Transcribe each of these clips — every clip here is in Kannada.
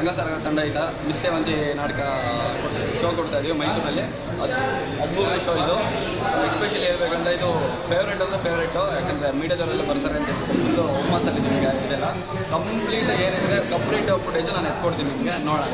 ರಂಗಸರ ತಂಡದಿಂದ ಮಿಸ್ಸೆ ಒಂದು ನಾಟಕ ಶೋ ಕೊಡ್ತಾ ಇದೀವಿ ಮೈಸೂರಲ್ಲಿ. ಅದು ಅದ್ಭುತ ಶೋ ಇದು. ಎಕ್ಸ್ಪೆಷಲಿ ಹೇಳ್ಬೇಕಂದ್ರೆ ಇದು ಫೇವ್ರೇಟ್ ಅಂದರೆ ಫೇವ್ರೇಟು ಯಾಕಂದರೆ ಮೀಡಿಯಾದವರೆಲ್ಲ ಬರ್ತಾರೆ ಅಂತ ಫುಲ್ ಫುಲ್ಲು ಹುಮ್ಮಸ್ಸಲ್ಲಿದ್ದೀನಿ ಈಗ ಇದೆಲ್ಲ. ಕಂಪ್ಲೀಟ್ ಏನಿದೆ ಕಂಪ್ಲೀಟ್ ಫುಟೇಜು ನಾನು ಎತ್ಕೊಡ್ತೀನಿ ನಿಮಗೆ ನೋಡೋಣ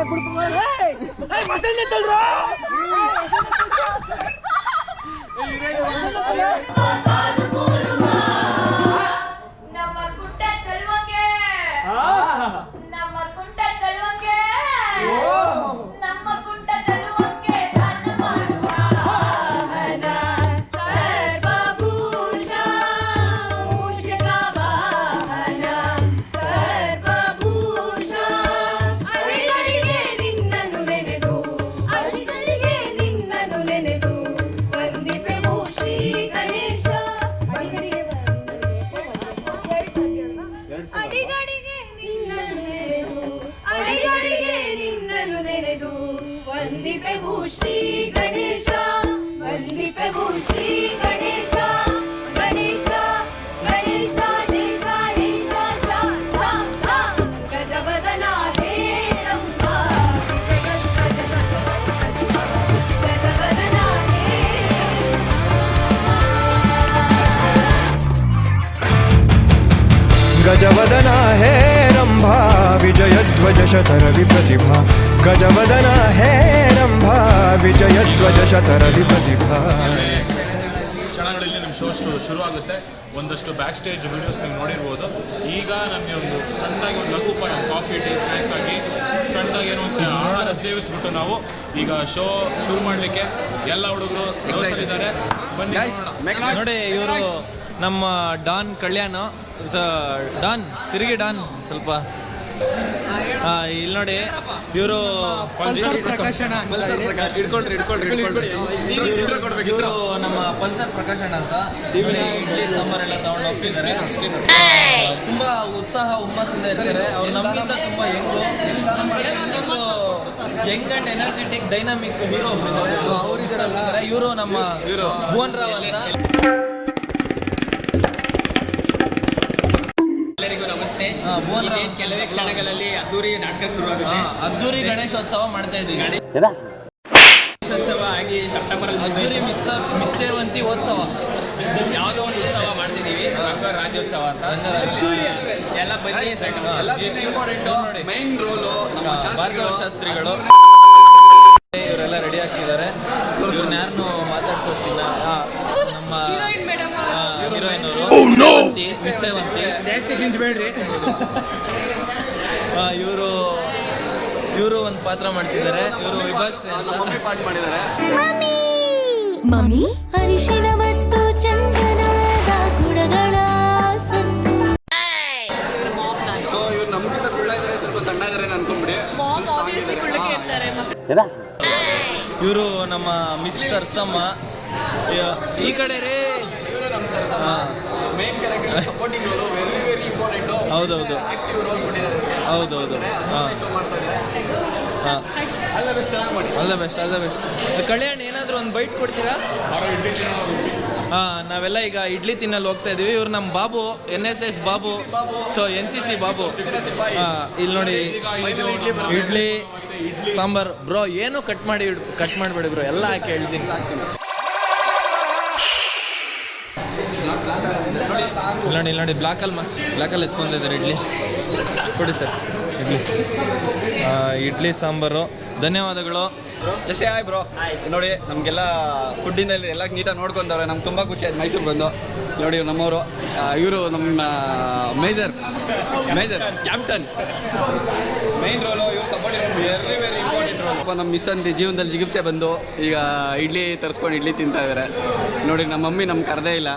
ನೆಕ್ಸ್ಟ್ ನಮ್ಮ प्रभु श्री गणेशा वंदे प्रभु श्री गणेशा गजवदना हे रम्भा गजवदना ಗಜವದನ ಹೇ ರಂಭ ವಿಜಯ ಧ್ವಜ ಶತರದಿ ಪ್ರತಿಭಾ ಕ್ಷಣಗಳಲ್ಲಿ ನಿಮ್ಮ ಶೋ ಶುರುವಾಗುತ್ತೆ. ಒಂದಷ್ಟು ಬ್ಯಾಕ್ ಸ್ಟೇಜ್ ವಿಡಿಯೋಸ್ ನೀವು ನೋಡಿರ್ಬೋದು. ಈಗ ನಮಗೆ ಒಂದು ಸಣ್ಣದಾಗಿ ಒಂದು ಲಘು ಕಾಫಿ ಟೀ ಸ್ನ್ಯಾಕ್ಸ್ ಆಗಿ ಸಣ್ಣದಾಗಿ ಏನೋ ಆಹಾರ ಸೇವಿಸ್ಬಿಟ್ಟು ನಾವು ಈಗ ಶೋ ಶುರು ಮಾಡಲಿಕ್ಕೆ ಎಲ್ಲ ಹುಡುಗರು ಜೋಶಲ್ಲಿದ್ದಾರೆ. ಬನ್ನಿ. ನೋಡಿ ಇವರು ನಮ್ಮ ಡಾನ್ ಕಲ್ಯಾಣ ಡಾನ್ ತಿರುಗಿ ಡಾನ್ ಸ್ವಲ್ಪ. ಇಲ್ಲಿ ನೋಡಿ ಇವರು ಇವರು ನಮ್ಮ ಪಲ್ಸರ್ ಪ್ರಕಾಶನ ಅಂತ. ಇಲ್ಲಿ ಇಡ್ಲಿ ಸಾಂಬಾರ್ ಎಲ್ಲ ತಗೊಂಡು ಹೋಗ್ತಿದ್ದಾರೆ. ತುಂಬಾ ಉತ್ಸಾಹ ಹುಮ್ಮಸ್ಸಿಂದ ಇರ್ತಾರೆ. ಅವ್ರು ನಮ್ಗಿಂತ ತುಂಬಾ ಹೆಂಗು young and energetic dynamic hero ಇವರು ನಮ್ಮ ಭುವನ್ ರಾವ್ ಅಂತ. ಎಲ್ಲರಿಗೂ ಇನ್ನೇನ್ ಕೆಲವೇ ಕ್ಷಣಗಳಲ್ಲಿ ಅದ್ದೂರಿ ನಾಟಕ ಶುರುವಾಗುತ್ತೆ. ಅದ್ದೂರಿ ಗಣೇಶೋತ್ಸವ ಮಾಡ್ತಾ ಇದ್ದೀವಿ. ಗಣೇಶೋತ್ಸವ ಆಗಿ ಸೆಪ್ಟೆಂಬರ್ ಅದ್ದೂರಿ ಮಿಸ್ ಮಿಸ್ ಸೇವಂತಿ ಉತ್ಸವ ಯಾವುದೋ ಒಂದು ಉತ್ಸವ ಮಾಡ್ತಿದ್ದೀವಿ. ರಂಗ ರಾಜ್ಯೋತ್ಸವ ಅಂತ. ಎಲ್ಲ ಬನ್ನಿ ಇಂಪಾರ್ಟೆಂಟ್ ಇಂಪಾರ್ಟೆಂಟು ಮೈನ್ ರೋಲು ನಮ್ಮ ಭಾರ್ಗವ ಶಾಸ್ತ್ರಿಗಳು. ಇವರೆಲ್ಲ ರೆಡಿ ಆಗ್ತಿದ್ದಾರೆ. ಇವ್ರನ್ನ ಯಾರನ್ನು ಮಾತಾಡ್ಸೋಷ್ಟಿಲ್ಲ. ಸೇವಂತಿ ಇವರು ಇವರು ಒಂದು ಪಾತ್ರ ಮಾಡ್ತಿದ್ದಾರೆ. ಇವರು ವಿಭಾಶ್ರೀ ಅಂತ. ಮಮ್ಮಿ ಪಾಠ ಮಾಡಿದ್ದಾರೆ. ಮಮ್ಮಿ! ಅರಿಶಿನ ಮತ್ತು ಚಂದನದ ಗುಣಗಳ ಸಂತು ಸೊ ಇವ್ರು ನಮ್ಗಿಂತ ಕುಳ್ಳ ಇದ್ದಾರೆ ಸ್ವಲ್ಪ ಸಣ್ಣ ಇದ್ದಾರೆ ಅನ್ಕೊಂಬಿಡಿ. ಇವರು ನಮ್ಮ ಮಿಸ್ ಸರ್ಸಮ್ಮ ಈ ಕಡೆ ರೀ. Main character supporting role very very important ಹೌದೌದು. ಆಕ್ಟಿವ್ ರೋಲ್ ಕೊಟ್ಟಿದ್ದಾರೆ. ಹೌದೌದು. ಹಾಂ. ಹಾಂ. ಅಲ್ಲ ಬೆಸ್ಟ್ ಚೆನ್ನಾಗಿ ಮಾಡಿ. ಅಲ್ಲ ಬೆಸ್ಟ್ ಅಲ್ಲ ಬೆಸ್ಟ್ ಕಲ್ಯಾಣ್ ಏನಾದರೂ ಒಂದು ಬೈಟ್ ಕೊಡ್ತೀರಾ? ಹಾಂ ನಾವೆಲ್ಲ ಈಗ ಇಡ್ಲಿ ತಿನ್ನಲು ಹೋಗ್ತಾ ಇದೀವಿ. ಇವ್ರು ನಮ್ಮ Babu N S S Babu so N C C Babu. ಹಾಂ ಇಲ್ಲಿ ನೋಡಿ ಇಡ್ಲಿ ಸಾಂಬಾರ್. ಬ್ರೋ ಏನು ಕಟ್ ಮಾಡಿ ಕಟ್ ಮಾಡಬೇಡಿ ಬ್ರೋ. ಎಲ್ಲ ಹಾಕಿ ಹೇಳ್ತೀನಿ. ಇಲ್ಲಿ ನೋಡಿ ಇಲ್ಲಿ, ನೋಡಿ ಬ್ಲ್ಯಾಕಲ್ಲಿ ಮಾ ಬ್ಲ್ಯಾಕಲ್ಲಿ ಎತ್ಕೊಂಡಿದ್ದಾರೆ ಇಡ್ಲಿ. ಕೊಡಿ ಸರ್, ಇಡ್ಲಿ. ಇಡ್ಲಿ, ಸಾಂಬಾರು. ಧನ್ಯವಾದಗಳು. ಜಸ್ಟ್ ಆಯ್ ಬ್ರೋ ನೋಡಿ, ನಮಗೆಲ್ಲ ಫುಡ್ಡಿನಲ್ಲಿ ಎಲ್ಲ ನೀಟಾಗಿ ನೋಡ್ಕೊಂಡವ್ರೆ ನಮ್ಗೆ ತುಂಬ ಖುಷಿ ಆಯ್ತು ಮೈಸೂರು ಬಂದು. ನೋಡಿ, ನಮ್ಮವರು ಇವರು ನಮ್ಮ major. Major captain main role ಇವ್ರು support very very important role ನಮ್ಮ ಮಿಸ್ ಅಂತ ಜೀವನದಲ್ಲಿ ಜಿಗುಪ್ಸೆ ಬಂದು ಈಗ ಇಡ್ಲಿ ತರಿಸ್ಕೊಂಡು ಇಡ್ಲಿ ತಿಂತಾ ಇದ್ದಾರೆ ನೋಡಿ ನಮ್ಮ ಮಮ್ಮಿ ನಮ್ಗೆ ಕರೆದೇ ಇಲ್ಲ.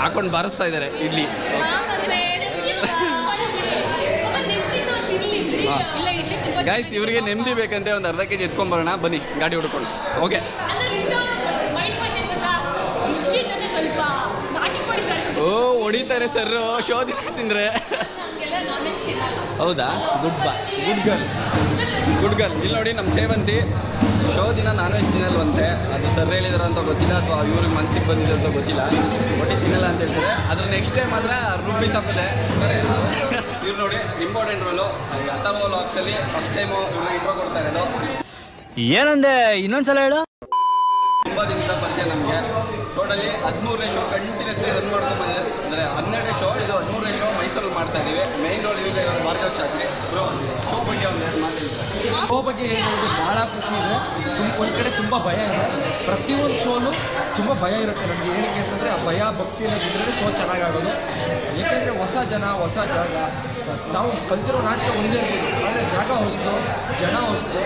ಹಾಕೊಂಡು ಬಾರಿಸ್ತಾ ಇದ್ದಾರೆ ಇಡ್ಲಿ. ಗೈಸ್ ಇವರಿಗೆ ನೆಮ್ಮದಿ ಬೇಕಂತೆ ಒಂದು ಅರ್ಧ ಕೆ ಜಿ ಎತ್ಕೊಂಬರೋಣ ಬನ್ನಿ ಗಾಡಿ ಹುಡ್ಕೊಂಡು. ಓಕೆ ಓ ಹೊಡಿತಾರೆ ಸರ್ ಶೋಧಿ ತಿಂದ್ರೆ. ಹೌದಾ? ಗುಡ್ ಬಾ ಗುಡ್ ಗರ್ಲ್ ಗುಡ್ ಗರ್ಲ್ ಇಲ್ಲಿ ನೋಡಿ ನಮ್ಮ ಸೇವಂತಿ. ಶೋ ದಿನ ನಾನ್ ವೆಜ್ ತಿನ್ನಲ್ವಂತೆ. ಅದು ಸರ್ ಹೇಳಿದಾರೆ ಅಂತ ಗೊತ್ತಿಲ್ಲ ಅಥವಾ ಇವ್ರಿಗೆ ಮನ್ಸಿಗೆ ಬಂದಿದೆ ಅಂತ ಗೊತ್ತಿಲ್ಲ. ಒಟ್ಟಿ ತಿನ್ನಲ್ಲ ಅಂತ ಹೇಳ್ತಾರೆ. ಅದ್ರ ನೆಕ್ಸ್ಟ್ ಟೈಮ್ ಮಾತ್ರ ರುಬ್ಬಿ ಸಾಕಿದೆ ಇವ್ರು ನೋಡಿ ಇಂಪಾರ್ಟೆಂಟ್ ರೋಲು ಅಥರ್ವ ಲಾಕ್ಸಲ್ಲಿ ಫಸ್ಟ್ ಟೈಮು ಇವ್ರು ಇಂಟ್ರೋ ಕೊಡ್ತಾ ಇರೋದು ಏನಂದೆ? ಇನ್ನೊಂದ್ಸಲ ಹೇಳು. ದಿನದ ಪರಿಚಯ ನಮಗೆ. ಟೋಟಲಿ ಹದಿಮೂರನೇ ಶೋ ಕಂಟಿನ್ಯೂಸ್ಲಿ ರನ್ ಮಾಡ್ಕೊಂಡು ಬಂದಿದೆ. ಅಂದರೆ ಹನ್ನೆರಡನೇ ಶೋ ಇದು ಹದಿಮೂರನೇ ಶೋ ಮೈಸೂರಲ್ಲಿ ಮಾಡ್ತಾ ಇದ್ದೀವಿ ಮೈನ್ ರೋಲ್ ಈಗ ಭಾರತ ಶಾಸ್ತ್ರಿ. ಶೋ ಬಗ್ಗೆ ಒಂದು ಎರಡು ಶೋ ಬಗ್ಗೆ ಹೇಳೋದು ಭಾಳ ಖುಷಿ ಇದೆ. ತುಂಬ ಒಂದು ಕಡೆ ತುಂಬ ಭಯ ಇದೆ. ಪ್ರತಿಯೊಂದು ಶೋನು ತುಂಬ ಭಯ ಇರುತ್ತೆ ನಮಗೆ. ಏನಕ್ಕೆ ಅಂತಂದರೆ ಆ ಭಯ, ಭಕ್ತಿ ಅನ್ನೋದಿದ್ರೆ ಶೋ ಚೆನ್ನಾಗಾಗೋದು. ಏಕೆಂದರೆ ಹೊಸ ಜನ, ಹೊಸ ಜಾಗ. ನಾವು ಕಲ್ತಿರೋ ನಾಟಕ ಒಂದೇ ಇರ್ತೀವಿ. ಆದರೆ ಜಾಗ ಹೊಸದು, ಜನ ಹೊಸದು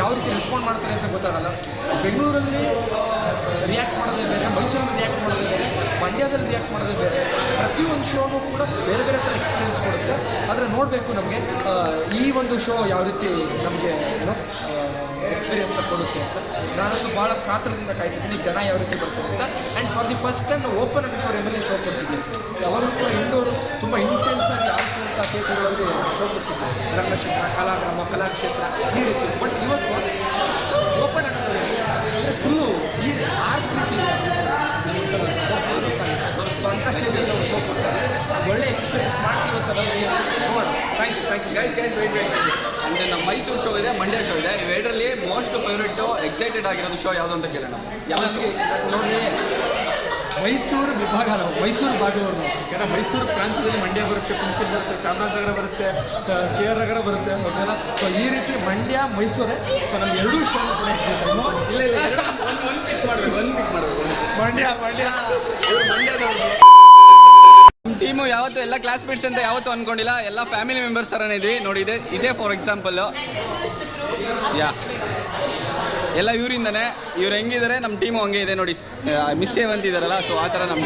ಯಾವ ರೀತಿ ರೆಸ್ಪಾಂಡ್ ಮಾಡ್ತಾರೆ ಅಂತ ಗೊತ್ತಾಗಲ್ಲ. ಬೆಂಗಳೂರಲ್ಲಿ ರಿಯಾಕ್ಟ್ ಮಾಡೋದೇ ಬೇರೆ ಮೈಸೂರಲ್ಲಿ ರಿಯಾಕ್ಟ್ ಮಾಡೋದೇ ಬೇರೆ, ಮಂಡ್ಯದಲ್ಲಿ ರಿಯಾಕ್ಟ್ ಮಾಡೋದೇ ಬೇರೆ. ಪ್ರತಿಯೊಂದು ಶೋನು ಕೂಡ ಬೇರೆ ಬೇರೆ ಥರ ಎಕ್ಸ್ಪೀರಿಯನ್ಸ್ ಕೊಡುತ್ತೆ. ಆದರೆ ನೋಡಬೇಕು ನಮಗೆ ಈ ಒಂದು ಶೋ ಯಾವ ರೀತಿ ನಮಗೆ ಏನೋ ಎಕ್ಸ್ಪೀರಿಯನ್ಸ್ನ ಕೊಡುತ್ತೆ ಅಂತ. ನಾನಂತೂ ಭಾಳ ಕಾತ್ರದಿಂದ ಕಾಯ್ತಿದ್ದೀನಿ. ಜನ ಯಾವ ರೀತಿ ಬರ್ತಾರೆ ಅಂತ. And for the first time ನಾವು ಓಪನ್ ಎ ಶೋ ಕೊಡ್ತಿದ್ದೀನಿ ಯಾವಾಗಲೂ ಕೂಡ ಇಂಡೋರು ತುಂಬ ಇಂಟೆನ್ಸ್ ಆಗಿ ಆಡಿಸುವಂಥ ಥಿಯೇಟರ್ಗಳಲ್ಲಿ ಶೋ ಕೊಡ್ತಿದ್ದೆ ರಂಗಶಿಲ್ಪ ಕಲಾಗ್ರಾಮ, ಕಲಾಕ್ಷೇತ್ರ, ಈ ರೀತಿ. ಬಟ್ ಇವತ್ತು ಓಪನ್ ಆಗಿ ಅಂದರೆ ಫುಲ್ಲು ಈ ಆರ್ಟ್ ರೀತಿ ಸ್ವಂತ ಸ್ಟೇಜಲ್ಲಿ ನಾವು ಶೋ ಕೊಡ್ತಾರೆ ಒಳ್ಳೆ ಎಕ್ಸ್ಪೀರಿಯನ್ಸ್ ಮಾಡ್ತೀವಿ ಅಂತ ನೋಡೋಣ. Thank you thank you guys guys wait wait ಅಂದರೆ ನಮ್ಮ ಮೈಸೂರು ಶೋ ಇದೆ ಮಂಡ್ಯ ಶೋ ಇದೆ. ನೀವು ಎರಡರಲ್ಲಿ ಮೋಸ್ಟ್ ಫೇವ್ರೇಟು ಎಕ್ಸೈಟೆಡ್ ಆಗಿರೋದು ಶೋ ಯಾವುದು ಅಂತ ಕೇಳೋಣ. ಯಾವ ಶೋ ನೋಡಿ ಮೈಸೂರು ವಿಭಾಗ ನಾವು ಮೈಸೂರು ಭಾಗವರು ಯಾಕಂದರೆ ಮೈಸೂರು ಪ್ರಾಂತ್ಯದಲ್ಲಿ ಮಂಡ್ಯ ಬರುತ್ತೆ ತುಮಕೂರು ಬರುತ್ತೆ ಚಾಮರಾಜನಗರ ಬರುತ್ತೆ ಕೆ ಆರ್ ನಗರ ಬರುತ್ತೆ ಓಕೆನಾ ಸೊ ಈ ರೀತಿ ಮಂಡ್ಯ ಮೈಸೂರೇ. ಸೊ ನಮ್ಗೆ ಎರಡೂ ಶೋ ಕೂಡ ಎಕ್ಸಿಟ್ ಇಲ್ಲ ಇಲ್ಲ ಒಂದು ಪಿಕ್ ಮಾಡಬೇಕು ಒಂದು ಪಿಕ್ ಮಾಡಬೇಕು. ಮಂಡ್ಯ ಮಂಡ್ಯ. ನಮ್ಮ ಟೀಮು ಯಾವತ್ತು ಎಲ್ಲ ಕ್ಲಾಸ್ಮೇಟ್ಸ್ ಅಂತ ಯಾವತ್ತು ಅನ್ಕೊಂಡಿಲ್ಲ, ಎಲ್ಲ ಫ್ಯಾಮಿಲಿ ಮೆಂಬರ್ಸ್ ಥರನೇ ಇದ್ವಿ ನೋಡಿ, ಇದೆ, ಇದೇ ಫಾರ್ ಎಕ್ಸಾಂಪಲ್ಲು ಯಾ ಎಲ್ಲ ಇವರಿಂದನೇ, ಇವ್ರು ಹೆಂಗಿದ್ದಾರೆ ನಮ್ಮ ಟೀಮು ಹಂಗೆ ಇದೆ ನೋಡಿ. ಮಿಸ್ ಸೇವಂತ್ ಇದಾರಲ್ಲ ಸೊ ಆ ಥರ ನಮ್ಮ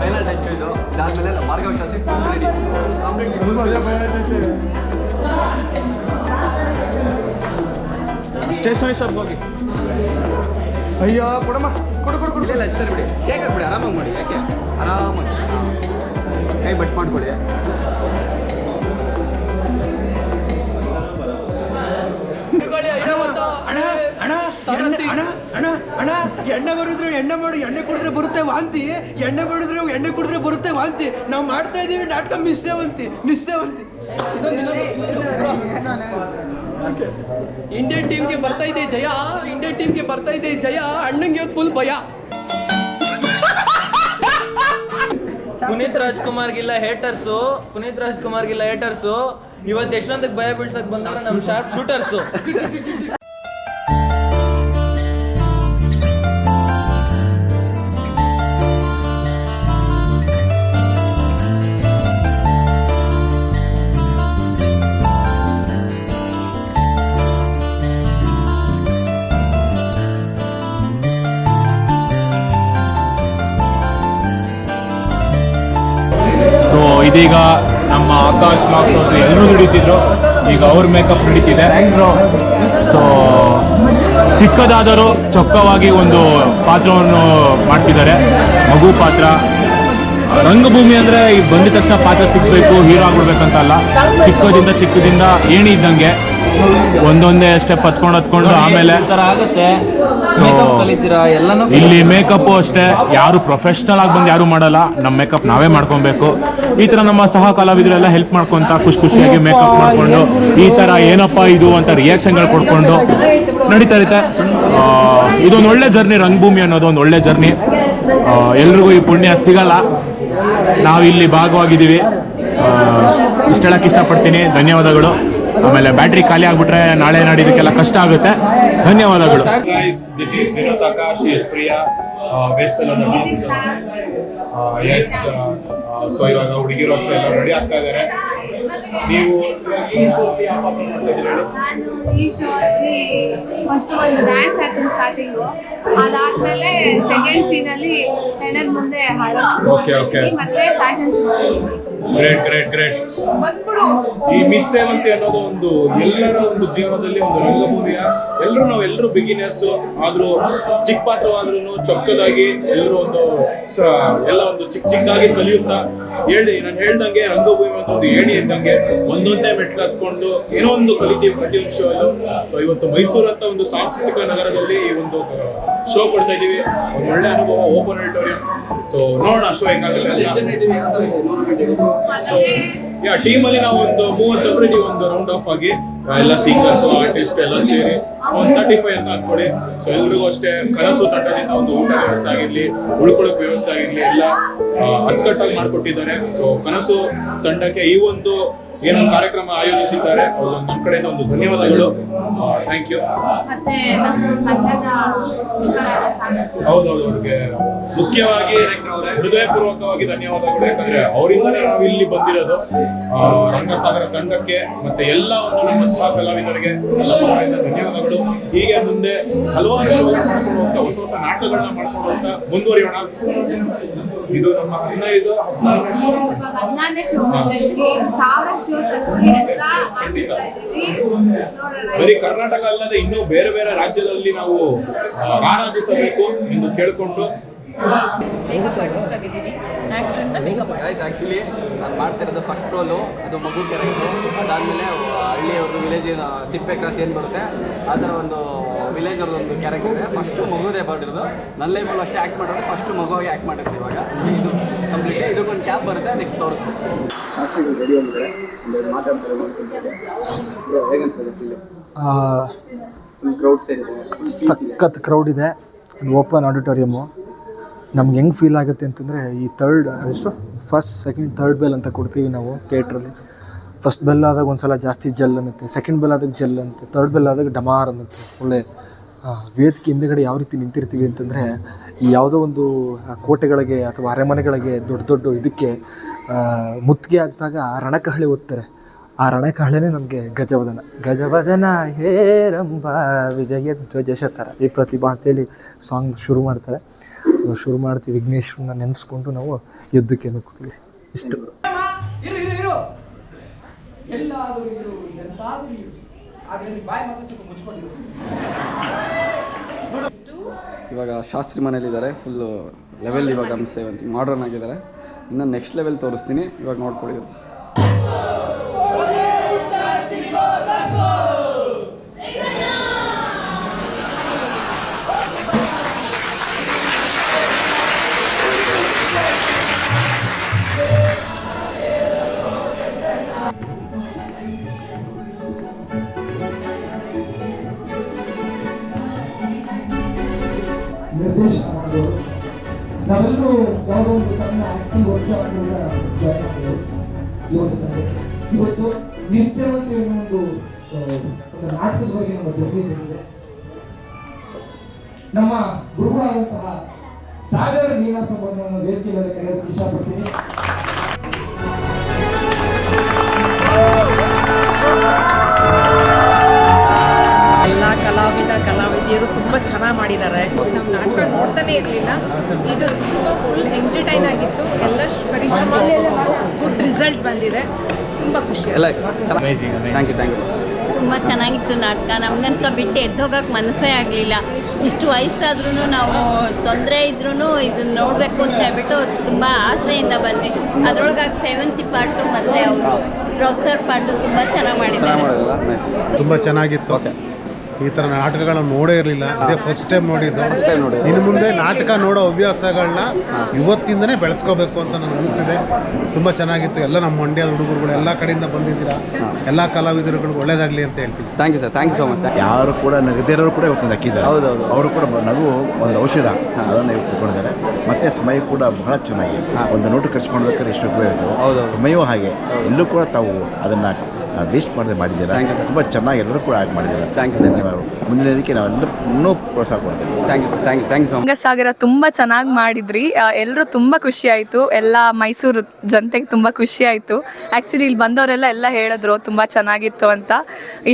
ಫೈನಲ್ ಟಚ್ ಇದು. ಅದಾದ್ಮೇಲೆ Bhargava Shastri ready stationery shop ಹೋಗಿ. ಅಯ್ಯೋ ಕೊಡಮ್ಮ. ಕೊಡು ಕೊಡು ಕೊಡು. ಇಲ್ಲ ಸರಿ ಬಿಡಿ. ಶೇಖರ್ ಬಿಡಿ ಆರಾಮಾಗಿ ಮಾಡಿ. ಯಾಕೆ? ಆರಾಮಾಗಿ. ಕೈ ಬಟ್ ಮಾಡ್ಕೊಳ್ಳಿ ಅಣ್ಣ ಎಣ್ಣೆ ಬರುದ್ರೆ ಎಣ್ಣೆ ಮಾಡಿ ಎಣ್ಣೆ ಕುಡಿದ್ರೆ ಬರುತ್ತೆ ವಾಂತಿ. ಎಣ್ಣೆ ಬಡಿದ್ರೆ ಎಣ್ಣೆ ಕುಡಿದ್ರೆ ಬರುತ್ತೆ ವಾಂತಿ. ನಾವು ಮಾಡ್ತಾ ಇದೀವಿ ನಾಟಕ miss Sevanthi miss Sevanthi Indian ಟೀಮ್ಗೆ ಬರ್ತಾ ಇದೆ ಜಯ ಇಂಡಿಯನ್ ಟೀಮ್ಗೆ ಬರ್ತಾ ಇದೆ ಜಯ ಅಣ್ಣಂಗೆ ಫುಲ್ ಭಯ. ಪುನೀತ್ ರಾಜ್ಕುಮಾರ್ ರಾಜ್ಕುಮಾರ್ಗಿಲ್ಲ ಹೇಟರ್ಸು ಪುನೀತ್ ರಾಜ್ಕುಮಾರ್ಗಿಲ್ಲ ಹೇಟರ್ಸು ಇವತ್ತು ಯಶವಂತಕ್ಕೆ ಭಯ ಬೀಳ್ಸಕ್ ಬಂದ್ರೆ ನಮ್ಮ ಶಾರ್ಪ್ ಶೂಟರ್ಸು ಇದೀಗ ನಮ್ಮ ಆಕಾಶ್ ಲಾಕ್ಸ್ ಅವರು ಎಲ್ಲರೂ ದುಡಿತಿದ್ರು. ಈಗ ಅವ್ರ ಮೇಕಪ್ ನಡೀತಿದೆ. ಸೊ ಚಿಕ್ಕದಾದರೂ ಚೊಕ್ಕವಾಗಿ ಒಂದು ಪಾತ್ರವನ್ನು ಮಾಡ್ತಿದ್ದಾರೆ. ಮಗು ಪಾತ್ರ. ರಂಗಭೂಮಿ ಅಂದರೆ ಈಗ ಬಂದ ತಕ್ಷಣ ಪಾತ್ರ ಸಿಗಬೇಕು ಹೀರೋ ಆಗ್ಬಿಡ್ಬೇಕಂತ ಅಲ್ಲ. ಚಿಕ್ಕದಿಂದ ಚಿಕ್ಕದಿಂದ ಏಣಿ ಇದ್ದಂಗೆ. ಒಂದೊಂದೇ ಸ್ಟೆಪ್ ಹತ್ಕೊಂಡು ಹತ್ಕೊಂಡು ಆಮೇಲೆ ಎಲ್ಲನೂ ಇಲ್ಲಿ ಮೇಕಪ್ ಅಷ್ಟೇ. ಯಾರು ಪ್ರೊಫೆಷನಲ್ ಆಗಿ ಬಂದು ಯಾರು ಮಾಡಲ್ಲ. ನಮ್ಮ ಮೇಕಪ್ ನಾವೇ ಮಾಡ್ಕೊಬೇಕು. ಈ ತರ ನಮ್ಮ ಸಹ ಕಲಾವಿದರೆಲ್ಲ ಹೆಲ್ಪ್ ಮಾಡ್ಕೊಂತ ಖುಷಿ ಖುಷಿಯಾಗಿ ಮೇಕಪ್ ಮಾಡ್ಕೊಂಡು ಈ ತರ ಏನಪ್ಪ ಇದು ಅಂತ ರಿಯಾಕ್ಷನ್ಗಳು ಕೊಡ್ಕೊಂಡು ನಡೀತಾ ಇರುತ್ತೆ. ಇದೊಂದು ಒಳ್ಳೆ ಜರ್ನಿ ರಂಗಭೂಮಿ ಅನ್ನೋದು ಒಂದು ಒಳ್ಳೆ ಜರ್ನಿ ಎಲ್ರಿಗೂ ಈ ಪುಣ್ಯ ಸಿಗಲ್ಲ. ನಾವು ಇಲ್ಲಿ ಭಾಗವಾಗಿದ್ದೀವಿ. ಇಷ್ಟ ಇಷ್ಟು ಹೇಳಕ್ ಇಷ್ಟಪಡ್ತೀನಿ. ಧನ್ಯವಾದಗಳು. ಆಮೇಲೆ ಬ್ಯಾಟ್ರಿ ಖಾಲಿ ಆಗ್ಬಿಟ್ರೆ ನಾಳೆ ನಾಡಿದಕ್ಕೆಲ್ಲ ಕಷ್ಟ ಆಗುತ್ತೆ. ಧನ್ಯವಾದಗಳು. This is Vinod Akash is Priya west yes so ಇವಾಗ ಹುಡುಗಿರು ಅಷ್ಟು ಎಲ್ಲ ರೆಡಿ ಆಗ್ತಾ ಇದ್ದಾರೆ. ನೀವು ಈ ಶೋಗೆ ಯಾವ ಮಾಡ್ತಾ ಇದ್ದೀರಿ ಈ ಶೋ ಅಲ್ಲಿ ಫಸ್ಟ್ ಒಂದು ಡ್ಯಾನ್ಸ್ ಆಡ್ತೀನಿ ಸ್ಟಾರ್ಟಿಂಗು ಅದಾದ್ಮೇಲೆ ಸೆಕೆಂಡ್ ಸೀನ್ ಅಲ್ಲಿ ಹೆಣದ ಮುಂದೆ ಹಾಡೋ. ಮತ್ತೆ fashion show great great great ಈ ಮಿಸ್ ಸೇವಂತಿ ಅನ್ನೋದು ಒಂದು ಎಲ್ಲರ ಒಂದು ಜೀವನದಲ್ಲಿ ಒಂದು ರಂಗಭೂಮಿಯ. ಎಲ್ಲರೂ ನಾವು ಎಲ್ಲರೂ ಬಿಗಿನರ್ಸ್ ಆದ್ರೂ ಚಿಕ್ಕ ಪಾತ್ರವಾದ್ರೂ ಚೊಕ್ಕದಾಗಿ ಎಲ್ಲರೂ ಒಂದು ಎಲ್ಲ ಒಂದು ಚಿಕ್ಕ ಚಿಕ್ಕದಾಗಿ ಕಲಿಯುತ್ತಾ ಹೇಳಿ ನಾನು ಹೇಳ್ದಂಗೆ ರಂಗಭೂಮಿ ಅಂತ ಒಂದು ಏಣಿ ಇದ್ದಂಗೆ ಒಂದೊಂದೇ ಮೆಟ್ಲು ಹತ್ಕೊಂಡು ಏನೋ ಒಂದು ಕಲಿತೀವಿ ಪ್ರತಿ ವಿಷಯಲ್ಲೂ ಸೊ ಇವತ್ತು ಮೈಸೂರು ಅಂತ ಒಂದು ಸಾಂಸ್ಕೃತಿಕ ನಗರದಲ್ಲಿ ಈ ಒಂದು ಶೋ ಕೊಡ್ತಾ ಇದೀವಿ ಒಳ್ಳೆ ಅನುಭವ ಓಪನ್ ಆಡಿಟೋರಿಯಂ ಸೊ ನೋಡೋಣ ಶೋ ಸೊ ಯಾ ಟೀಮ್ ಅಲ್ಲಿ ನಾವು ಒಂದು ಮೂವತ್ತು ಜನರು ಇದೀವಿ, ಒಂದು ರೌಂಡ್ ಆಫ್ ಆಗಿ. ಎಲ್ಲ ಸಿಂಗರ್ಸು ಆರ್ಟಿಸ್ಟ್ ಎಲ್ಲ ಸೇರಿ ಒಂದು ತರ್ಟಿ ಫೈವ್ ಅಂತ ಹಾಕ್ಕೊಡಿ ಸೊ ಎಲ್ರಿಗೂ ಅಷ್ಟೇ ಕನಸು ತಟ್ಟದಿಂದ ಒಂದು ಊಟ ವ್ಯವಸ್ಥೆ ಆಗಿರಲಿ, ಉಳ್ಕೊಳ್ಳೋಕೆ ವ್ಯವಸ್ಥೆ ಆಗಿರಲಿ, ಎಲ್ಲ ಅಚ್ಚುಕಟ್ಟಾಗಿ ಮಾಡ್ಕೊಟ್ಟಿದ್ದಾರೆ. ಸೊ ಕನಸು ತಂಡಕ್ಕೆ ಈ ಒಂದು ಏನೊಂದು ಕಾರ್ಯಕ್ರಮ ಆಯೋಜಿಸಿದ್ದಾರೆ. ನಮ್ಮ ಕಡೆಯಿಂದ ಒಂದು ಧನ್ಯವಾದಗಳು. ಥ್ಯಾಂಕ್ ಯು ಹೌದೌದು ಅವ್ರಿಗೆ ಮುಖ್ಯವಾಗಿ ಹೃದಯಪೂರ್ವಕವಾಗಿ ಧನ್ಯವಾದಗಳು. ಯಾಕಂದ್ರೆ ಅವರಿಂದನೇ ನಾವು ಇಲ್ಲಿ ಬಂದಿರೋದು. ರಂಗಸಾಗರ ತಂಡಕ್ಕೆ ಮತ್ತೆ ಎಲ್ಲ ಒಂದು ನಮ್ಮ ಸಹ ಕಲಾವಿದರಿಗೆ ಎಲ್ಲ ಧನ್ಯವಾದಗಳು. ಹೀಗೆ ಮುಂದೆ ಹಲವಾರು ಶೋಗಳು ಮಾಡ್ಕೊಂಡು ಹೋಗ್ತಾ ಹೊಸ ಹೊಸ ನಾಟಕಗಳನ್ನ ಮಾಡ್ಕೊಂಡು ಹೋಗ್ತಾ ಮುಂದುವರಿಯೋಣ. ಇದು ನಮ್ಮ ಹದಿನೈದು ಹದಿನಾರನೇ ಶೋ ಶೋ ಸಾವಿರ ಶೋ ಬರೀ ಕರ್ನಾಟಕ ಅಲ್ಲದೆ ಇನ್ನೂ ಬೇರೆ ಬೇರೆ ರಾಜ್ಯದಲ್ಲಿ ನಾವು ರಾರಾಜಿಸಬೇಕು ಎಂದು ಕೇಳಿಕೊಂಡು ಮೇಕಪ್ ಆರ್ಟಿಸ್ಟ್ ಆಗಿದ್ದೀನಿ ಆ್ಯಕ್ಟ್ರಿಂದ ಮೇಕಪ್ ಗೈಸ್ ಆ್ಯಕ್ಚುಲಿ ನಾನು ಮಾಡ್ತಿರೋದು ಫಸ್ಟ್ ರೋಲು ಅದು ಮಗು ಕ್ಯಾರೆಕ್ಟ್ರು ಅದಾದಮೇಲೆ ಒಂದು ವಿಲೇಜ್ ತಿಪ್ಪೆ ಕ್ರಾಸ್ ಏನು ಬರುತ್ತೆ ಆ ಥರ ಒಂದು ವಿಲೇಜ್ ಅವ್ರದ್ದು ಒಂದು ಕ್ಯಾರೆಕ್ಟರ್ ಇದೆ ಫಸ್ಟು ಮಗುದೇ ಮಾಡಿರೋದು ನನ್ನ ಲೈಫಲ್ಲಿ ಅಷ್ಟೇ ಆ್ಯಕ್ಟ್ ಮಾಡೋದು ಫಸ್ಟ್ ಮಗುವಾಗಿ ಆ್ಯಕ್ಟ್ ಮಾಡಿರ್ತೀವಿ ಇವಾಗ. ಇದು ಕಂಪ್ಲೀಟ್ ಇದಕ್ಕೊಂದು ಕ್ಯಾಪ್ ಬರುತ್ತೆ ನೆಕ್ಸ್ಟ್ ತೋರಿಸ್ತೀನಿ. ಶಾಸ್ತ್ರಿಗಳು ರೆಡಿ ಮಾತಾಡ್ತಾರೆ ಫೀಲು ಕ್ರೌಡ್ ಸೇರಿದೆ ಸಖತ್ ಕ್ರೌಡ್ ಇದೆ. ಓಪನ್ ಆಡಿಟೋರಿಯಮ್ಮು ನಮ್ಗೆ ಹೆಂಗೆ ಫೀಲ್ ಆಗುತ್ತೆ ಅಂತಂದರೆ, ಈ ತರ್ಡ್ ಎಷ್ಟು? ಫಸ್ಟ್ ಸೆಕೆಂಡ್ ಥರ್ಡ್ ಬೆಲ್ ಅಂತ ಕೊಡ್ತೀವಿ ನಾವು ಥಿಯೇಟ್ರಲ್ಲಿ ಫಸ್ಟ್ ಬೆಲ್ ಆದಾಗ ಒಂದು ಸಲ ಜಾಸ್ತಿ ಜಲ್ ಅನ್ನುತ್ತೆ ಸೆಕೆಂಡ್ ಬೆಲ್ ಆದಾಗ ಜಲ್ ಅನ್ನುತ್ತೆ ಥರ್ಡ್ ಬೆಲ್ ಆದಾಗ ಡಮಾರ್ ಅನ್ನುತ್ತೆ, ಒಳ್ಳೆ ವೇದಿಕೆ ಹಿಂದೆಗಡೆ ಯಾವ ರೀತಿ ನಿಂತಿರ್ತೀವಿ ಅಂತಂದರೆ, ಈ ಯಾವುದೋ ಒಂದು ಕೋಟೆಗಳಿಗೆ ಅಥವಾ ಅರೆಮನೆಗಳಿಗೆ ದೊಡ್ಡ ದೊಡ್ಡ ಇದಕ್ಕೆ ಮುತ್ತಿಗೆ ಆಗ್ದಾಗ ರಣಕಹಳೆ ಓದ್ತಾರೆ. ಆ ರಣಕಹಳೆನೇ ನಮಗೆ ಗಜವದನ. ಗಜವದನ ಹೇರಂಬ ವಿಜಯ ಧ್ವಜ ಶತರ. ಈ ಪ್ರತಿಭಾ ಅಂತೇಳಿ ಸಾಂಗ್ ಶುರು ಮಾಡ್ತಾರೆ. ಶುರು ಮಾಡ್ತೀವಿ. ವಿಘ್ನೇಶ್ವರನ್ನ ನೆನೆಸ್ಕೊಂಡು ನಾವು ಯುದ್ಧಕ್ಕೆ ನುಗ್ತೀವಿ ಇಷ್ಟು. ಇರು ಇರು ಇರು. ಎಲ್ಲಾದರೂ ಇರು ಎಂತಾದರೂ ಅದರಲ್ಲಿ ಬಾಯಿ ಮಾತ್ರ ಸ್ವಲ್ಪ ಮುಚ್ಕೊಂಡಿರು. ಇವಾಗ ಶಾಸ್ತ್ರಿ ಮನೇಲಿದ್ದಾರೆ ಫುಲ್ಲು ಲೆವೆಲ್ ಇವಾಗ ಸೇವಂತಿ. ಮಾಡ್ರನ್ ಆಗಿದ್ದಾರೆ. ಇನ್ನು ನೆಕ್ಸ್ಟ್ ಲೆವೆಲ್ ತೋರಿಸ್ತೀನಿ. ಇವಾಗ ನೋಡ್ಕೊಳ್ಳಿ ನಿರ್ದೇಶನ ಮಾಡೋದು ನಾವೆಲ್ಲರೂ ಯಾವುದೋ ಒಂದು ಸಣ್ಣ ಆಕ್ಟಿಂಗ್ ವರ್ಕ್ಶಾಪ್ ಇವತ್ತು ಇವತ್ತು ಒಂದು ನಾಟಕದ ಬಗ್ಗೆ ನಮ್ಮ ಜೊತೆ ಇದೆ ನಮ್ಮ ಗುರುಗಳಾದಂತಹ ಸಾಗರ ನೀನಾಸವನ್ನು ವೇದಿಕೆ ಮೇಲೆ ಕರೆಯೋದಕ್ಕೆ ಇಷ್ಟಪಡ್ತೀನಿ. ಕಲಾವಿದಿಯರು ತುಂಬ ಚೆನ್ನಾಗಿ ಮಾಡಿದ್ದಾರೆ. ನಾವು ನಾಟಕ ನೋಡ್ತಾನೆ ಇರಲಿಲ್ಲ. ಇದು ತುಂಬ ಫುಲ್ ಎಂಟರ್ಟೈನ್ ಆಗಿತ್ತು. ಎಲ್ಲ ಪರಿಶ್ರಮ ಗುಡ್ ರಿಸಲ್ಟ್ ಬಂದಿದೆ. ತುಂಬ ಖುಷಿ ಎಲ್ಲ ಥ್ಯಾಂಕ್ ಯು ಥ್ಯಾಂಕ್ ಯು ತುಂಬ ಚೆನ್ನಾಗಿತ್ತು ನಾಟಕ. ನಮ್ಗಂತ ಬಿಟ್ಟು ಎದ್ದೋಗಕ್ಕೆ ಮನಸ್ಸೇ ಆಗಲಿಲ್ಲ. ಇಷ್ಟು ವಯಸ್ಸಾದ್ರೂ ನಾವು ತೊಂದರೆ ಇದ್ರೂ ಇದನ್ನ ನೋಡಬೇಕು ಅಂತ ಹೇಳ್ಬಿಟ್ಟು ತುಂಬ ಆಸೆಯಿಂದ ಬಂದ್ವಿ. ಅದರೊಳಗಾಗಿ ಸೇವಂತಿ ಪಾರ್ಟು ಮತ್ತೆ ಅವರು ಪ್ರೊಫೆಸರ್ ಪಾರ್ಟು ತುಂಬ ಚೆನ್ನಾಗಿ ಚೆನ್ನಾಗಿ ಮಾಡಿದ್ದಾರೆ ತುಂಬ ಚೆನ್ನಾಗಿತ್ತು. ಓಕೆ ಈ ಥರ ನಾಟಕಗಳನ್ನ ನೋಡೇ ಇರಲಿಲ್ಲ. ಇದೇ ಫಸ್ಟ್ ಟೈಮ್ ನೋಡಿದ್ದು. ಇನ್ನು ಮುಂದೆ ನಾಟಕ ನೋಡೋ ಹವ್ಯಾಸಗಳನ್ನ ಇವತ್ತಿಂದನೇ ಬೆಳೆಸ್ಕೋಬೇಕು ಅಂತ ನಾನು ಅನಿಸಿದೆ. ತುಂಬ ಚೆನ್ನಾಗಿತ್ತು. ಎಲ್ಲ ನಮ್ಮ ಮಂಡ್ಯದ ಹುಡುಗರುಗಳು ಎಲ್ಲ ಕಡೆಯಿಂದ ಬಂದಿದ್ದೀರಾ? ಎಲ್ಲ ಕಲಾವಿದರುಗಳಿಗೆ ಒಳ್ಳೇದಾಗಲಿ ಅಂತ ಹೇಳ್ತೀನಿ. Thank you sir thank you so much ಯಾರು ಕೂಡ ನಗದಿರೋರು ಕೂಡ ಇವತ್ತು ಹಾಕಿದ್ದಾರೆ ಹೌದೌದು. ಅವರು ಕೂಡ ನಗು ಒಂದು ಔಷಧ. ಅದನ್ನು ಇವತ್ತು ತಗೊಂಡಿದ್ದಾರೆ. ಮತ್ತೆ ಸಮಯ ಕೂಡ ಬಹಳ ಚೆನ್ನಾಗಿ ಒಂದು ನೋಟು ಖರ್ಚು ಮಾಡ್ಬೇಕಾದ್ರೆ ಎಷ್ಟು ಉಪಯೋಗ ಹೌದೌದು. ಸಮಯವೂ ಹಾಗೆ. ಎಲ್ಲೂ ಕೂಡ ತಾವು ಅದನ್ನು ವೇಸ್ಟ್ ಮಾಡದೆ ಮಾಡಿದ್ದೀರಾ. ತುಂಬ ಚೆನ್ನಾಗಿ ಎಲ್ಲರೂ ಕೂಡ ಆ್ಯಡ್ ಮಾಡಿದ್ದೀರಾ? ಥ್ಯಾಂಕ್ ಯು ಧನ್ಯವಾದಗಳು. ಮುಂದಿನದಕ್ಕೆ ನಾವೆಲ್ಲರೂ ಇನ್ನೂ ಪ್ರೋತ್ಸಾಹ ಕೊಡ್ತೀವಿ. Thank you thank you thank you so much Sagara ತುಂಬ ಚೆನ್ನಾಗಿ ಮಾಡಿದ್ರಿ. ಎಲ್ಲರೂ ತುಂಬ ಖುಷಿ ಆಯಿತು. ಎಲ್ಲ ಮೈಸೂರು ಜನತೆಗೆ ತುಂಬ ಖುಷಿ ಆಯಿತು. ಆ್ಯಕ್ಚುಲಿ ಇಲ್ಲಿ ಬಂದವರೆಲ್ಲ ಎಲ್ಲ ಹೇಳಿದ್ರು ತುಂಬ ಚೆನ್ನಾಗಿತ್ತು ಅಂತ.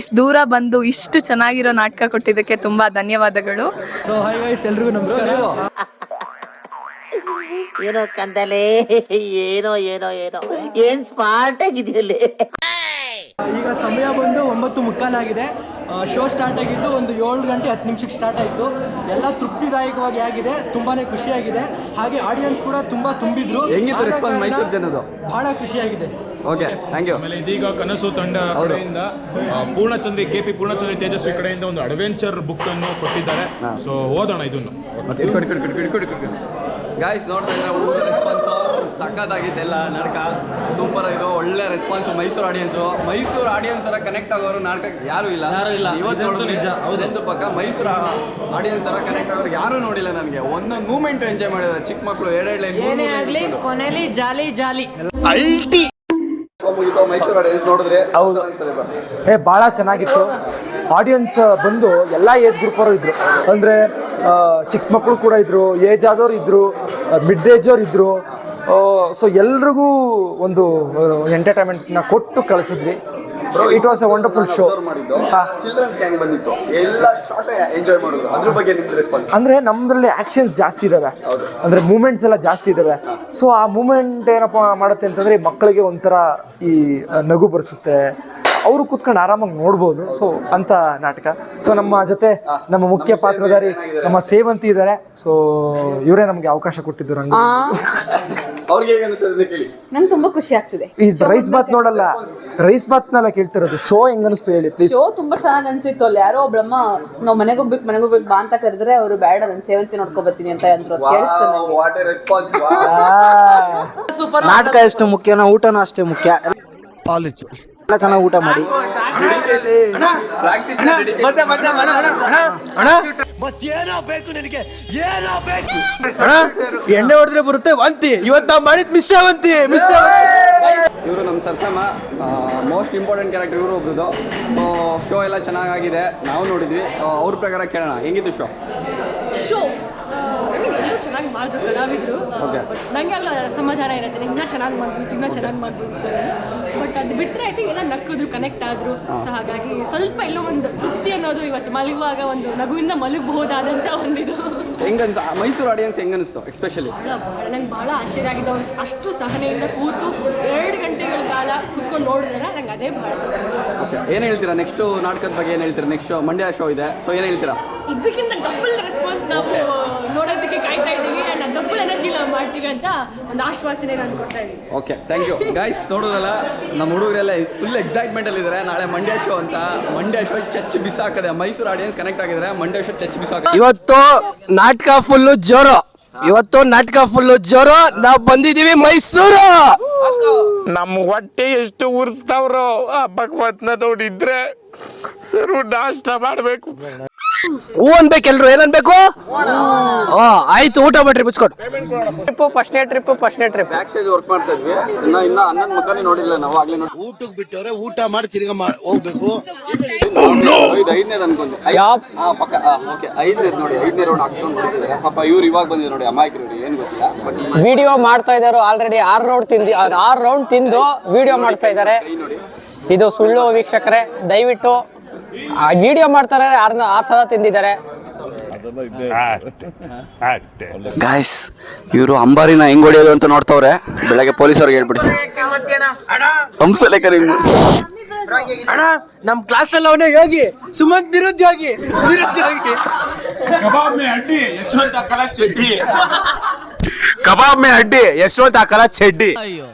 ಇಷ್ಟು ದೂರ ಬಂದು ಇಷ್ಟು ಚೆನ್ನಾಗಿರೋ ನಾಟಕ ಕೊಟ್ಟಿದ್ದಕ್ಕೆ ತುಂಬ ಧನ್ಯವಾದಗಳು. ಎಲ್ರಿಗೂ ನಮಸ್ಕಾರ. ಏನೋ ಕಂದಲೇ ಏನೋ ಏನೋ ಏನೋ. ಏನ್ ಸ್ಮಾರ್ಟ್ ಆಗಿದೆಯಲ್ಲಿ. ಈಗ ಸಮಯ ಬಂದು ಒಂಬತ್ತು ಮುಕ್ಕಾಲಾಗಿದೆ ಶೋ ಸ್ಟಾರ್ಟ್ ಆಗಿದ್ದು ಒಂದು ಏಳು ಗಂಟೆ ಹತ್ತು ನಿಮಿಷಕ್ಕೆ ಸ್ಟಾರ್ಟ್ ಆಯಿತು. ಎಲ್ಲ ತೃಪ್ತಿದಾಯಕವಾಗಿ ಆಗಿದೆ. ತುಂಬಾನೇ ಖುಷಿಯಾಗಿದೆ. ಹಾಗೆ ಆಡಿಯನ್ಸ್ ಕೂಡ ತುಂಬಾ ತುಂಬಿದ್ರು. ಹೆಂಗಿತ್ತು ಮೈಸೂರು ಜನದು ಬಹಳ ಖುಷಿಯಾಗಿದೆ. ಓಕೆ ಥ್ಯಾಂಕ್ ಯು ಆಮೇಲೆ ಇದೀಗ ಕನಸು ತಂಡ ಕಡೆಯಿಂದ ಪೂರ್ಣಚಂದ್ರಿ ಕೆ ಪಿ ಪೂರ್ಣಚಂದ್ರಿ ತೇಜಸ್ವಿ ಕಡೆಯಿಂದ ಒಂದು ಅಡ್ವೆಂಚರ್ ಬುಕ್ ಅನ್ನು ಕೊಟ್ಟಿದ್ದಾರೆ. ಸೊ ಓದೋಣ ಇದನ್ನು. ಗಾಯ್ಸ್ ನೋಡ್ತಾ ಇದ್ರೆ ಹುಡುಗರ ರೆಸ್ಪಾನ್ಸು ಸಖತ್ತಾಗಿತ್ತು ಎಲ್ಲ ನಾಟಕ. ಸೂಪರ್ ಇದು ಒಳ್ಳೆ response Mysuru audience Mysuru audience ಥರ ಕನೆಕ್ಟ್ ಆಗೋರು ನಾಟಕಕ್ಕೆ ಯಾರು ಇಲ್ಲ. ಯಾರು ಇಲ್ಲ. ಇವತ್ತು ನಿಜ. ಹೌದೆಂದು ಪಕ್ಕ ಮೈಸೂರು ಆಡಿಯನ್ಸ್ ಥರ ಕನೆಕ್ಟ್ ಆಗೋರು ಯಾರೂ ನೋಡಿಲ್ಲ ನನಗೆ. ಒಂದೊಂದು ಮೂಮೆಂಟ್ ಎಂಜಾಯ್ ಮಾಡಿದ್ದಾರೆ. ಚಿಕ್ಕ ಮಕ್ಕಳು ಎರಡೆರಡು ಏನೇ ಆಗಲಿ ಕೊನೆಲಿ jolly jolly. IT. Mysuru audience ನೋಡಿದ್ರೆ ಹೌದು. ಏ ಭಾಳ ಚೆನ್ನಾಗಿತ್ತು. ಆಡಿಯನ್ಸ್ ಬಂದು ಎಲ್ಲ ಏಜ್ ಗ್ರೂಪ್ ಅವರು ಇದ್ರು. ಅಂದರೆ ಚಿಕ್ಕ ಮಕ್ಕಳು ಕೂಡ ಇದ್ರು ಏಜ್ ಆದವ್ರು ಇದ್ರು ಮಿಡ್ ಏಜ್ ಅವ್ರು ಇದ್ರು. ಸೊ ಎಲ್ರಿಗೂ ಒಂದು ಎಂಟರ್ಟೈನ್ಮೆಂಟ್ನ ಕೊಟ್ಟು ಕಳಿಸಿದ್ವಿ. It was a wonderful show children's gang ಬಂದಿತ್ತು. ಎಲ್ಲ ಶಾರ್ಟ್ ಎಂಜಾಯ್ ಮಾಡೋದು ಅದ್ರ ಬಗ್ಗೆ ನಿಮ್ದು ರೆಸ್ಪಾನ್ಸ್ ಅಂದರೆ ನಮ್ಮದ್ರಲ್ಲಿ ಆ್ಯಕ್ಷನ್ಸ್ ಜಾಸ್ತಿ ಇದ್ದಾವೆ ಅಂದರೆ ಮೂಮೆಂಟ್ಸ್ ಎಲ್ಲ ಜಾಸ್ತಿ ಇದ್ದಾವೆ ಸೊ ಆ ಮೂಮೆಂಟ್ ಏನಪ್ಪ ಮಾಡುತ್ತೆ ಅಂತಂದರೆ ಮಕ್ಕಳಿಗೆ ಒಂಥರ ಈ ನಗು ಬರಿಸುತ್ತೆ. ಅವರು ಕುತ್ಕೊಂಡು ಆರಾಮಾಗಿ ನೋಡ್ಬೋದು. ಸೊ ಅಂತ ನಾಟಕ. ಸೊ ನಮ್ಮ ಜೊತೆ ನಮ್ಮ ಮುಖ್ಯ ಪಾತ್ರಧಾರಿ ನಮ್ಮ ಸೇವಂತಿ ಇದ್ದಾರೆ ಸೊ ಇವರೇ ನಮಗೆ ಅವಕಾಶ ಕೊಟ್ಟಿದ್ದರು ರಂಗ ಅವ್ರಿಗೆ ಹೇಗೆ ಅನಿಸ್ತದೆ ಕೇಳಿ. ನಂಗೆ ತುಂಬಾ ಖುಷಿ ಆಗ್ತಿದೆ. ಈ ರೈಸ್ ಬಾತ್ ನೋಡಲ್ಲ. ರೈಸ್ ಬಾತ್ನೆಲ್ಲ ಕೇಳ್ತಿರೋದು. ಶೋ ಹೆಂಗ್ ಅನಿಸ್ತು ಹೇಳಿ ಪ್ಲೀಸ್ ಶೋ ತುಂಬಾ ಚೆನ್ನಾಗಿ ಅನ್ಸಿತ್ತು ಅಲ್ಲಿ. ಯಾರೋ ಒಬ್ಳಮ್ಮ ನಾವು ಮನೆಗೆ ಹೋಗ್ಬೇಕು ಮನೆಗೆ ಹೋಗ್ಬೇಕು ಬಾ ಅಂತ ಕರೆದ್ರೆ ಅವರು ಬೇಡ ನಾನು ಸೇವಂತಿ ನೋಡ್ಕೊ ಬರ್ತೀನಿ ಅಂತ ಅಂದ್ರು. ಅದ್ ಕೇಳಿಸ್ತು ವಾಟ್ ಎ ರೆಸ್ಪಾನ್ಸ್ ನಾಟಕ ಎಷ್ಟು ಮುಖ್ಯನೋ ಊಟನೂ ಅಷ್ಟೇ ಮುಖ್ಯ. ಎಲ್ಲ ಚೆನ್ನಾಗಿ ಊಟ ಮಾಡಿ. ಪ್ರಾಕ್ಟೀಸ್ ಎಣ್ಣೆ ಹೊಡೆದ್ರೆ ಬರುತ್ತೆ ವಂತಿ ಇವತ್ತು ನಾವು ಮಾಡಿದ್ ಮಿಸ್ ಅವಂತಿ ಮಿಸ್ ಇವರು ನಮ್ಮ ಸರ್ಸಮ್ಮ ಮೋಸ್ಟ್ ಇಂಪಾರ್ಟೆಂಟ್ ಕ್ಯಾರೆಕ್ಟರ್ ಇವರು ಒಬ್ರದ್ದು. ಸೊ ಶೋ ಎಲ್ಲ ಚೆನ್ನಾಗಾಗಿದೆ. ನಾವು ನೋಡಿದ್ವಿ. ಅವ್ರ ಪ್ರಕಾರ ಕೇಳೋಣ. ಹೆಂಗಿತ್ತು ಶೋ ಶೋ ಎಲ್ಲರೂ ಚೆನ್ನಾಗಿ ಮಾಡಿದ್ರು ಕಲಾವಿದರು Okay. ನಂಗೆ ಅಲ್ಲ ಸಮಾಧಾನ ಇರುತ್ತೆ. ಇನ್ನೂ ಚೆನ್ನಾಗಿ ಮಾಡ್ಬೋದು ಇನ್ನೂ ಚೆನ್ನಾಗಿ ಮಾಡ್ಬೋದು ಬಟ್ ಅದು ಬಿಟ್ಟರೆ ಐ ಥಿಂಕ್ ಎಲ್ಲ ನಕ್ಕಿದ್ರು ಕನೆಕ್ಟ್ ಆದರು. ಸೊ ಹಾಗಾಗಿ ಸ್ವಲ್ಪ ಎಲ್ಲ ಒಂದು ತೃಪ್ತಿ ಅನ್ನೋದು ಇವತ್ತು ಮಲಗುವಾಗ ಒಂದು ನಗುವಿಂದ ಮಲಗಬಹುದಾದಂಥ ಒಂದಿದು. ಹೆಂಗನ್ಸ ಮೈಸೂರು ಆಡಿಯನ್ಸ್ ಹೆಂಗನಿಸ್ತು ಎಸ್ಪೆಷಲಿ ಭಾಳ ನಂಗೆ ಭಾಳ ಆಶ್ಚರ್ಯ ಆಗಿದೆ ಅವ್ರು ಅಷ್ಟು ಸಹನೆಯಿಂದ ಕೂತು ಎರಡು ಗಂಟೆಗಳ ಕಾಲ ಕೂತ್ಕೊಂಡು ನೋಡಿದ್ರೆ ನಂಗೆ ಅದೇ ಭಾಳ ಓಕೆ ಏನು ಹೇಳ್ತೀರಾ? ನೆಕ್ಸ್ಟ್ ನಾಟಕದ ಬಗ್ಗೆ ಏನು ಹೇಳ್ತೀರಾ? ನೆಕ್ಸ್ಟ್ ಮಂಡ್ಯ ಶೋ ಇದೆ. ಸೊ ಏನು ಹೇಳ್ತೀರಾ? ಇದಕ್ಕಿಂತ ಡಬಲ್ ರೆಸ್ಪಾನ್ಸ್ ನಾವು ನೋಡೋದಕ್ಕೆ ಕಾಯ್ತಾ ಇದ್ದೀವಿ ಆ್ಯಂಡ್ ಡಬಲ್ ಎನರ್ಜಿ ನಾವು ಮಾಡ್ತೀವಿ ಅಂತ ಒಂದು ಆಶ್ವಾಸನೆ ನಾನು ಕೊಡ್ತಾ ಇದ್ದೀನಿ. ಓಕೆ ಥ್ಯಾಂಕ್ ಯು ಗೈಸ್ ನೋಡೋದಲ್ಲ ನಮ್ಮ ಹುಡುಗರೆಲ್ಲ ಫುಲ್ ಎಕ್ಸೈಟ್ಮೆಂಟಲ್ಲಿ ಇದ್ದಾರೆ ನಾಳೆ ಮಂಡ್ಯ ಶೋ ಅಂತ. ಮಂಡ್ಯ ಶೋ ಚಚ್ಚು ಬಿಸಾಕದೆ ಮೈಸೂರು ಆಡಿಯನ್ಸ್ ಕನೆಕ್ಟ್ ಆಗಿದ್ರೆ ಮಂಡ್ಯ ಶೋ ಚಚ್ಚು ಬಿಸಾಕ ಇವತ್ತು ನಾಟಕ ಫುಲ್ಲು ಜೋರು. ಇವತ್ತು ನಾಟಕ ಫುಲ್ಲು ಜೋರು. ನಾವು ಬಂದಿದೀವಿ ಮೈಸೂರು. ನಮ್ಮ ಹೊಟ್ಟೆ ಎಷ್ಟು ಉರಿಸ್ತಾವ್ರೋ ಆ ಭಗವತ್ನ ನೋಡಿದ್ರೆ ಸರ್ ನಾಷ್ಟ ಮಾಡಬೇಕು. ಹೂ ಅನ್ಬೇಕು ಎಲ್ರು ಏನನ್ಬೇಕು ಆಯ್ತು ಊಟ ಬಿಟ್ರಿ ಬಿಚ್ಕೊಟ್ ಟ್ರಿಪ್ ಫಸ್ಟ್ನೇ ಟ್ರಿಪ್ ಫಸ್ಟ್ನೇ ಟ್ರಿಪ್ ಬ್ಯಾಕ್ ಸೈಜ್ ವರ್ಕ್ ಮಾಡ್ತಾ ಇದ್ವಿ ಇನ್ನ ಇನ್ನ ಅನ್ನದ ಮುಖನೇ ನೋಡಿಲ್ಲ ನಾವು ಆಗ್ಲೇ ನೋಡಿ. ಊಟಕ್ಕೆ ಬಿಟ್ಟವ್ರೆ ಊಟ ಮಾಡಿ ತಿರ್ಗಾ ಹೋಗ್ಬೇಕು. ಇದು ಐದನೇದು ಅನ್ಕೊಂಡೆ ಹಾ ಪಕ್ಕ ಓಕೆ ಐದನೇದು ನೋಡಿ ಐದನೇ ರೌಂಡ್ ಹಾಕ್ಸ್ಕೊಂಡು ನೋಡಿದ್ದಾರೆ ಪಾಪ ಇವ್ರು ಇವಾಗ ಬಂದಿದ್ರು ನೋಡಿ ಅಮಾಯಕರು ಇವ್ರು ಏನು ಗೊತ್ತಿಲ್ಲ. ಬಟ್ ವಿಡಿಯೋ ಮಾಡ್ತಾ ಇದ್ದಾರೆ ಆಲ್ರೆಡಿ ಆರು ರೌಂಡ್ ತಿಂದು ಆರು ರೌಂಡ್ ತಿಂದು ವಿಡಿಯೋ ಮಾಡ್ತಾ ಇದ್ದಾರೆ. ಇದು ಸುಳ್ಳು ವೀಕ್ಷಕರೇ ದಯವಿಟ್ಟು ವಿಡಿಯೋ ಮಾಡ್ತಾರೆ ಆರ್ ಆರು ಸಲ ತಿಂದಿದ್ದಾರೆ. ಗಾಯ್ಸ್ ಇವರು ಅಂಬಾರಿನ ಹೆಂಗ್ ಹೊಡಿಯೋದು ಅಂತ ನೋಡ್ತವ್ರೆ. ಬೆಳಗ್ಗೆ ಪೊಲೀಸವ್ರಿಗೆ ಹೇಳ್ಬಿಡಿ. ಹಂಸಲೇಖರ್ ಹಿಂಗ್ ಅಣ್ಣ ನಮ್ ಕ್ಲಾಸ್ ಅಲ್ಲಿ ಅವನೇ ಯೋಗಿ. ಸುಮಂತ್ ನಿರುದ್ಯೋಗಿ. ನಿರುದ್ಯೋಗಿ. ಕಬಾಬ್ ಮೇ ಅಡ್ಡಿ ಯಶವಂತ ಕಲಾ ಚೆಡ್ಡಿ ಕಬಾಬ್ ಮೇ ಅಡ್ಡಿ ಯಶವಂತ ಹಾಕಲ ಚಡ್ಡಿ ಅಯ್ಯೋ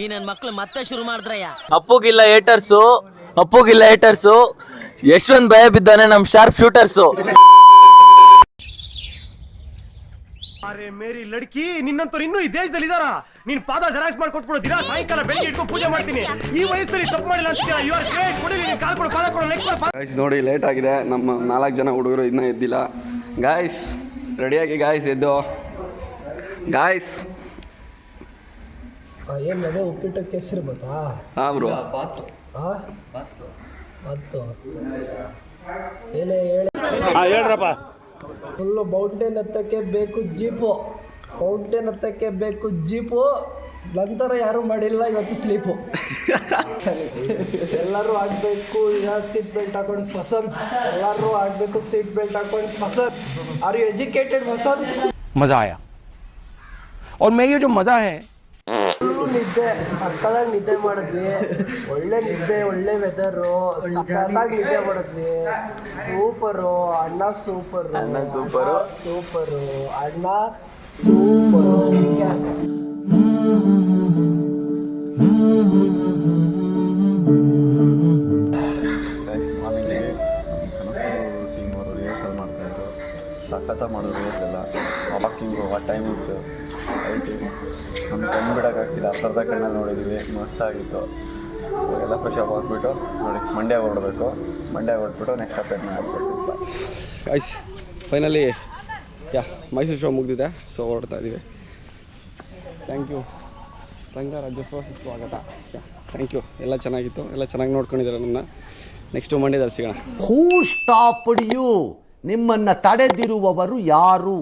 ಈ ನನ್ ಮಕ್ಳು ಮತ್ತೆ ಶುರು ಮಾಡಿದ್ರಯ್ಯ. ಅಪ್ಪುಗಿಲ್ಲ ಏಟರ್ಸು ಅಪ್ಪುಗಿಲ್ಲ ಏಟರ್ಸು ಯಶವಂತ್ ಭಯ ಬಿದ್ದಾನೆ ನಮ್ ಶಾರ್ಪ್ ಶೂಟರ್ಸು ಅರೆ ಮೇರಿ ಲಡ್ಕಿ ನಿನ್ನಂತವ್ರು ಇನ್ನೂ ಈ ದೇಶದಲ್ಲಿ ಇದಾರ ನೀನ್ ಪಾದ ಜೆರಾಕ್ಸ್ ಮಾಡಿ ಕೊಟ್ಬಿಡು ದಿನ ಸಾಯಂಕಾಲ ಬೆಳಿಗ್ಗೆ ಇಟ್ಕೊಂಡು ಪೂಜೆ ಮಾಡ್ತೀನಿ. ಈ ವಯಸ್ಸಲ್ಲಿ ತಪ್ಪು ಮಾಡಿಲ್ಲ ಅಂತೀರಾ ಯು ಆರ್ ಗ್ರೇಟ್ ಕೊಡಿ ನೀನ್ ಕಾಲ್ ಕೊಡು ಪಾದ ಕೊಡು ಲೆಕ್ಕ ಕೊಡು ಗಾಯ್ಸ್ ನೋಡಿ ಲೇಟ್ ಆಗಿದೆ. ನಮ್ಮ ನಾಲ್ಕು ಜನ ಹುಡುಗರು ಇನ್ನೂ ಎದ್ದಿಲ್ಲ. ಗಾಯ್ಸ್ ರೆಡಿಯಾಗಿ ಗಾಯ್ಸ್ ಎದ್ದು. ಗಾಯ್ಸ್ ಏನ್ ಅದೇ ಉಪ್ಪಿಟ್ಟಕ್ಕೆ ಹೆಸರು ಗೊತ್ತಾ? ಹಾಂ ಬ್ರೋ ಮತ್ತು ಏನೇ ಹೇಳಿ ಫುಲ್ಲು ಮೌಂಟೇನ್ ಹತ್ತಕ್ಕೆ ಬೇಕು ಜೀಪು ಮೌಂಟೇನ್ ಹತ್ತಕ್ಕೆ ಬೇಕು ಜೀಪು ನಂತರ ಯಾರು ಮಾಡಿಲ್ಲ ಇವತ್ತು ಸ್ಲೀಪು ಎಲ್ಲರೂ ಆಗಬೇಕು ಈಗ ಸೀಟ್ ಬೆಲ್ಟ್ ಹಾಕೊಂಡು ಫಸಂತ್ ಎಲ್ಲರೂ ಆಗಬೇಕು ಸೀಟ್ ಬೆಲ್ಟ್ ಹಾಕೊಂಡು ಫಸಂತ್ ಆರ್ ಯು ಎಜುಕೇಟೆಡ್ ಫಸಂತ್ मज़ा आया और मैं ये जो मज़ा है ನಿದ್ದೆ ಸಕ್ಕದಾಗಿ ನಿದ್ದೆ ಮಾಡಿದ್ವಿ. ಒಳ್ಳೆ ನಿದ್ದೆ ಒಳ್ಳೆ ವೆದರು ಸಕ್ಕದಾಗಿ ನಿದ್ದೆ ಮಾಡಿದ್ವಿ. ಸೂಪರು ಅಣ್ಣ ಸೂಪರು ಅಣ್ಣ ಸೂಪರು. ಸೂಪರು ಅಣ್ಣ ಸಖತ್ತ ರಿಹರ್ಸಲ್ ಎಲ್ಲ. ವಾಕಿಂಗು ಆ ಟೈಮಿಂಗ್ಸು ಐತಿ ನಮ್ಮ ಕಣ್ಣು ಬಿಡೋಕ್ಕಾಗ್ತಿಲ್ಲ ಅರ್ಧ ಅರ್ಧ ಕಣ್ಣಲ್ಲಿ ನೋಡಿದ್ದೀವಿ ಮಸ್ತಾಗಿತ್ತು. ಎಲ್ಲ ಫ್ರೆಶ್ ಅಪ್ ಆಗಿಬಿಟ್ಟು ನೋಡಿ ಮಂಡ್ಯ ಹೊರಡಬೇಕು. ಮಂಡ್ಯ ಹೊರಟ್ಬಿಟ್ಟು ನೆಕ್ಸ್ಟ್ ಅಪೇಟ್ ಮಾಡಿಬಿಟ್ಟು ಐಸ್ ಫೈನಲಿ ಯಾ ಮೈಸೂರು ಶೋ ಮುಗಿದಿದೆ. ಸೊ ಹೊರಡ್ತಾ ಇದ್ದೀವಿ ಥ್ಯಾಂಕ್ ಯು ರಂಗ ರಾಜ್ಯೋತ್ಸವ ಸ್ವಾಗತ ಯಾ ಥ್ಯಾಂಕ್ ಯು ಎಲ್ಲ ಚೆನ್ನಾಗಿತ್ತು. ಎಲ್ಲ ಚೆನ್ನಾಗಿ ನೋಡ್ಕೊಂಡಿದ್ದಾರೆ ನನ್ನ ನೆಕ್ಸ್ಟು ಮಂಡ್ಯದಲ್ಲಿ ಸಿಗೋಣ. ಹೂ ಸ್ಟಾಪ್ ಯು ನಿಮ್ಮನ್ನು ತಡೆದಿರುವವರು ಯಾರು?